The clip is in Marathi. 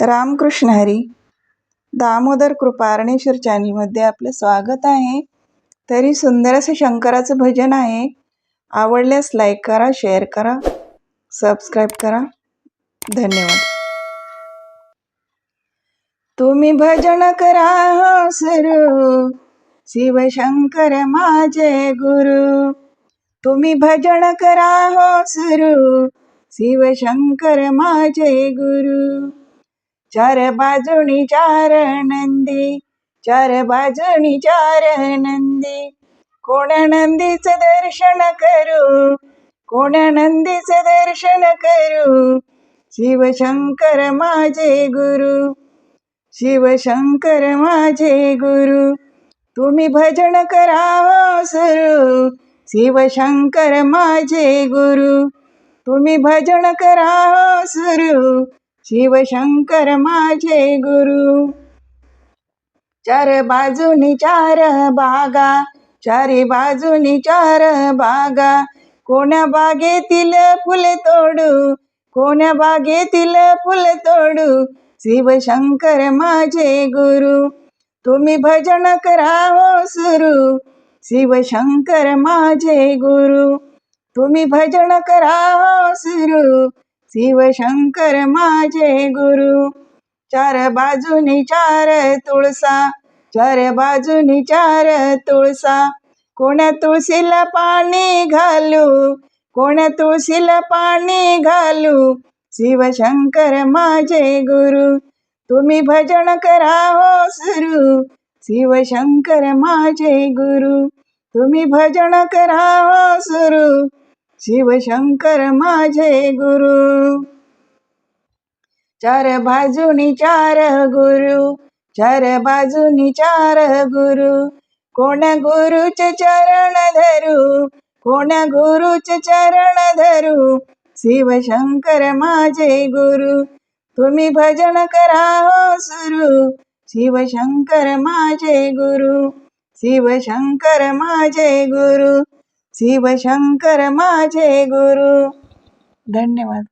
रामकृष्ण हरी. दामोदर कृपा अरणेश्वर चॅनलमध्ये आपलं स्वागत आहे. तरी सुंदर असं शंकराचं भजन आहे. आवडल्यास लाईक करा शेअर करा सबस्क्राईब करा. धन्यवाद. तुम्ही भजन करा हो सरू. शिवशंकर माझे गुरु. तुम्ही भजन करा हो सरू. शिवशंकर माझे गुरु. चार बाजूनी चार नंदी चार बाजूनी चार नंदी. कोण नंदीचं दर्शन करू कोण नंदीचं दर्शन करू? शिवशंकर माझे गुरु शिवशंकर माझे गुरु. तुम्ही भजन करावं सुरू शिवशंकर माझे गुरु. तुम्ही भजन करावं सुरू शिवशंकर माझे गुरु. चार बाजूनी चार बागा चारी बाजूनी चार बागा. कोण्या बागेतील फुल तोडू कोण्या बागेतील फुल तोडू शिवशंकर माझे गुरु. तुम्ही भजन करा हो सुरू शिवशंकर माझे गुरु. तुम्ही भजन करा हो सुरू शिवशंकर माझे गुरु. चार बाजूनी चार तुळसा चार बाजूनी चार तुळसा. कोण्या तुळशीला पाणी घालू कोण्या तुळशीला पाणी घालू? शिवशंकर माझे गुरु तुम्ही भजन करा हो सुरू. शिवशंकर माझे गुरु तुम्ही भजन करा हो सुरू. शिवशंकर माझे गुरु. चार बाजूनी चार गुरु चार बाजूनी चार गुरु. कोण गुरुचे चरण धरू कोण गुरुचे चरण धरू? शिवशंकर माझे गुरु तुम्ही भजन करा हो सुरू. शिवशंकर माझे गुरु शिवशंकर माझे गुरु. शिवशंकर माझे गुरु. धन्यवाद.